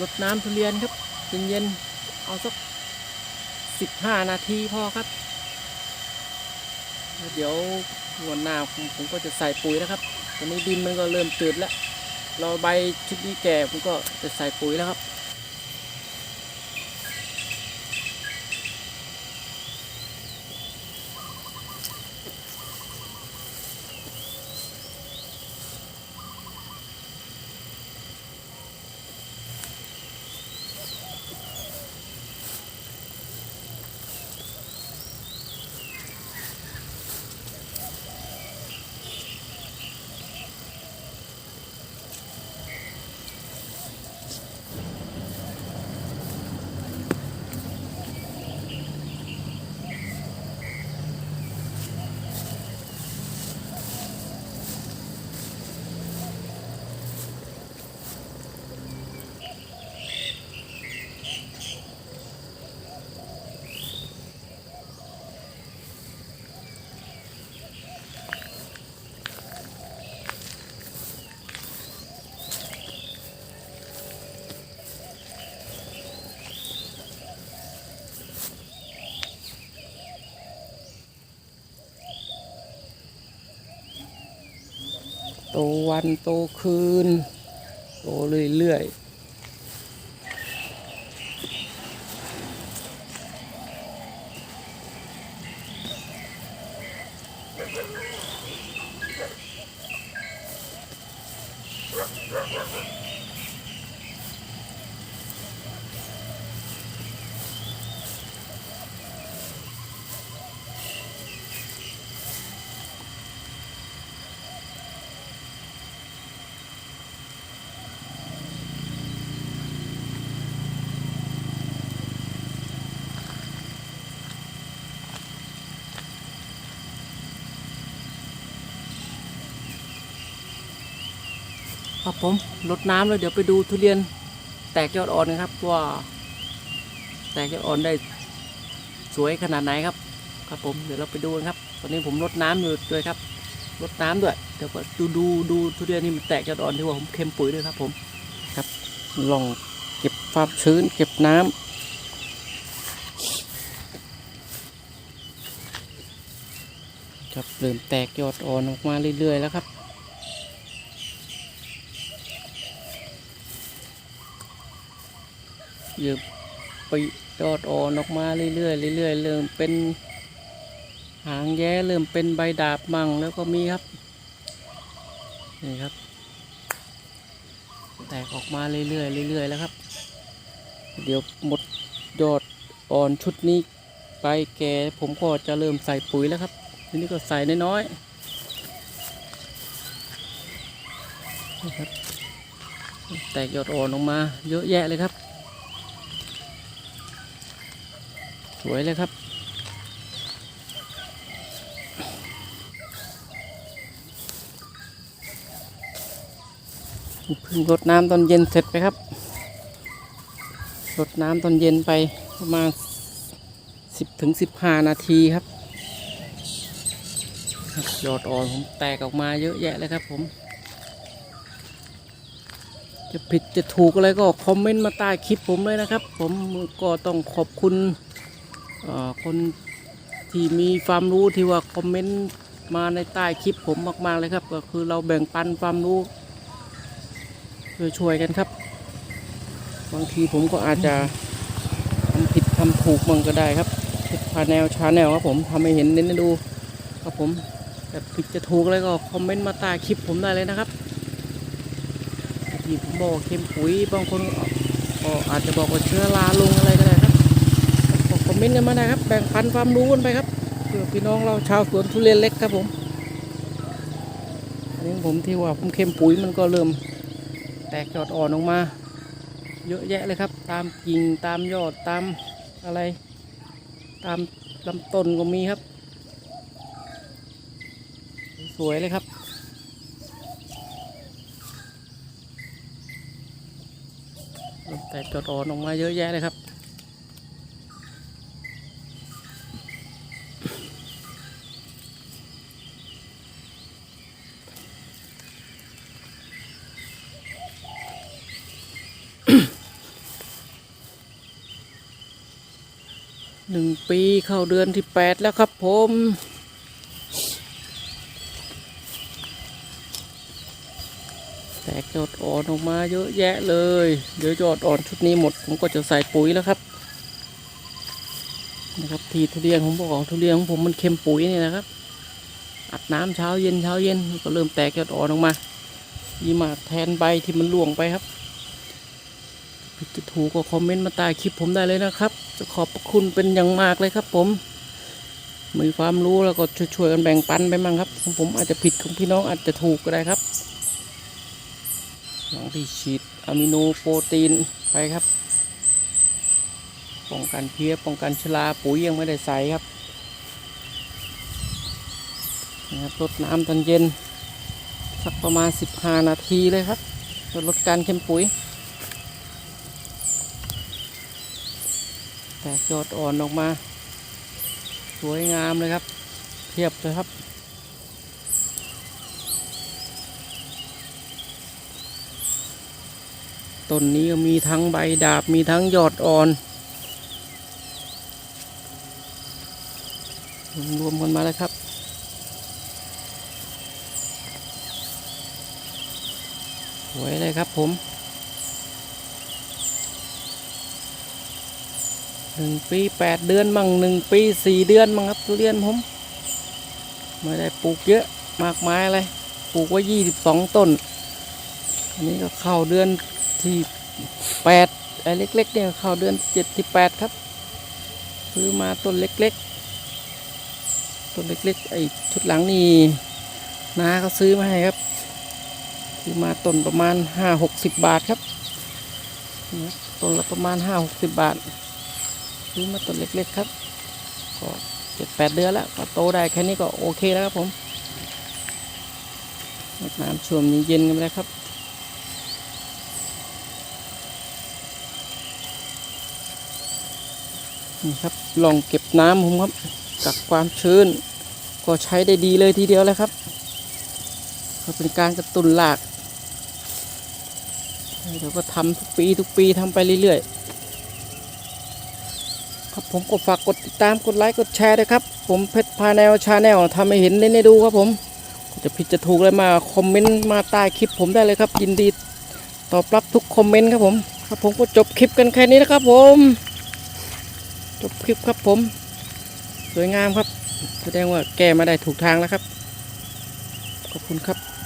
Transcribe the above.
รดน้ำทุเรียนครับเย็นๆเอาสักสิบห้านาทีพอครับแล้วเดี๋ยววันหน้าผมผมก็จะใส่ปุ๋ยนะครับตอนนี้ดินมันก็เริ่มจืดแล้วรอใบชุดนี้แก่ผมก็จะใส่ปุ๋ยแล้วครับ วันโตคืน โตเรื่อยๆ ครับผมรดน้ำแล้วเดี๋ยวไปดูทุเรียนแตกยอดอ่อนกันครับว่าแตกยอดอ่อนได้สวยขนาดไหนครับ ครับผมเดี๋ยวเราไปดูกันครับ ตอนนี้ผมรดน้ำอยู่ด้วยครับรดน้ำด้วยเดี๋ยวก็ดูดูดูทุเรียนนี่มันแตกยอดอ่อนที่ว่าผมเค็มปุ๋ยด้วยครับ ผมครับ ลองเก็บความชื้น เก็บน้ำครับเริ่มแตกยอดอ่อนออกมาเรื่อยๆแล้วครับ เยอะไปยอดอ่อนออกมาเรื่อยๆเรื่อยๆเริ่มเป็นหางแย้เริ่มเป็นใบดาบมั่งแล้วก็มีครับนี่ครับ แตกออกมาเรื่อยๆเรื่อยๆแล้วครับ เดี๋ยวหมดยอดอ่อนชุดนี้ไปแก่ผมก็จะเริ่มใส่ปุ๋ยแล้วครับทีนี้ก็ใส่น้อยๆนี่ครับแตกยอดอ่อนออกมาเยอะแยะเลยครับ ส วยเลยครับ เพิ่งรดน้ำตอนเย็นเสร็จไปครับรดน้ำตอนเย็นไปประมาณสิบถึงสิบห้านาทีครับยอดอ่อนผมแตกออกมาเยอะแยะเลยครับผม จะผิดจะถูกอะไรก็คอมเมนต์มาใต้คลิปผมเลยนะครับ ผมก็ต้องขอบคุณ คนที่มีความรู้ที่ว่าคอมเมนต์มาในใต้คลิปผมมาก ๆเลยครับ ก็คือเราแบ่งปันความรู้ช่วยๆกันครับ บางทีผมก็อาจจะทำผิดทำถูกมันก็ได้ครับพาแนวชาแนลครับผมทำให้เห็นเน้นให้ดูครับผมแต่ผิดจะถูกอะไรก็คอมเมนต์มาใต้คลิปผมได้เลยนะครับที่ผมบอกเค็มปุ๋ยบางคนก็อาจจะบอกว่าเชื้อราลงอะไรก็ได้ เมนต์กันมาได้ครับ แบ่งปันความรู้กันไปครับเพื่อพี่น้องเราชาวสวนทุเรียนเล็กครับผมอันนี้ผมที่ว่าผมเค็มปุ๋ยมันก็เริ่มแตกยอดอ่อนออกมา เยอะแยะเลยครับ ตามกิ่งตามยอดตามอะไร ตามลำต้นก็มีครับ สวยเลยครับแตกยอดอ่อนออกมาเยอะแยะเลยครับ หนึ่งปีเข้าเดือนที่แปดแล้วครับผมแตกยอดอ่อนออกมาเยอะแยะเลย เดี๋ยวยอดอ่อนชุดนี้หมด ผมก็จะใส่ปุ๋ยแล้วครับ นะครับ ทีทุเรียนผมบอกทุเรียนของผมมันเค็มปุ๋ยนี่นะครับ อัดน้ำเช้าเย็นเช้าเย็นก็เริ่มแตกยอดอ่อนออกมายีหมากแทนใบที่มันร่วงไปครับผิดจะถูกก็คอมเมนต์มาใต้คลิปผมได้เลยนะครับ จะขอบคุณเป็นอย่างมากเลยครับ ผม มีความรู้แล้วก็ช่วยๆกันแบ่งปันไปมั่งครับของผมอาจจะผิดของพี่น้องอาจจะถูกก็ได้ครับหลังที่ฉีดอะมิโนโปรตีนไปครับ ป้องกันเพี้ยป้องกันชราปุ๋ยยังไม่ได้ใส่ครับนะครับรดน้ำตอนเย็น สักประมาณ 15 นาทีเลยครับลดการเค็มปุ๋ย แตกยอดอ่อนออกมา สวยงามเลยครับ เทียบเลยครับ ต้นนี้มีทั้งใบดาบมีทั้งยอดอ่อน รวมกันมาแล้วครับสวยเลยครับผม หนึ่งปีแปดเดือนมั่งหนึ่งปีสี่เดือนมั่งครับทุเรียนผมไม่ได้ปลูกเยอะมากมายเลยปลูกไว้ยี่สิบสองต้น อันนี้ก็เข้าเดือนที่แปดไอ้เล็กๆเนี่ยเข้าเดือนเจ็ดที่แปดครับซื้อมาต้นเล็กๆต้นเล็กๆไอ้ชุดหลังนี่นาเขาซื้อมาให้ครับ ซื้อมาต้นประมาณห้าหกสิบบาทครับต้นละประมาณห้าหกสิบบาท ซื้อมาต้นเล็กๆครับก็เจ็ดแปดเดือนแล้วก็โตได้แค่นี้ก็โอเคแล้วครับผมน้ำช่วมเย็นๆกันไปแล้วครับนี่ครับลองเก็บน้ำผมครับกักความชื้น ก็ใช้ได้ดีเลยทีเดียวเลยครับก็เป็นการกระตุ้นรากเดี๋ยวก็ทำทุกปีทุกปีทำไปเรื่อยๆ ครับผมก็ฝากกดติดตามกดไลค์กดแชร์ด้วยครับ ผมเพชรพาแนวชาแนลทำให้เห็นเล่นให้ดูครับผมจะผิดจะถูกอะไรมาคอมเมนต์มาใต้คลิปผมได้เลยครับ ยินดีตอบรับทุกคอมเมนต์ครับผมครับผมก็จบคลิปกันแค่นี้นะครับผม จบคลิปครับผม สวยงามครับ แสดงว่าแก้มาได้ถูกทางแล้วครับ ขอบคุณครับ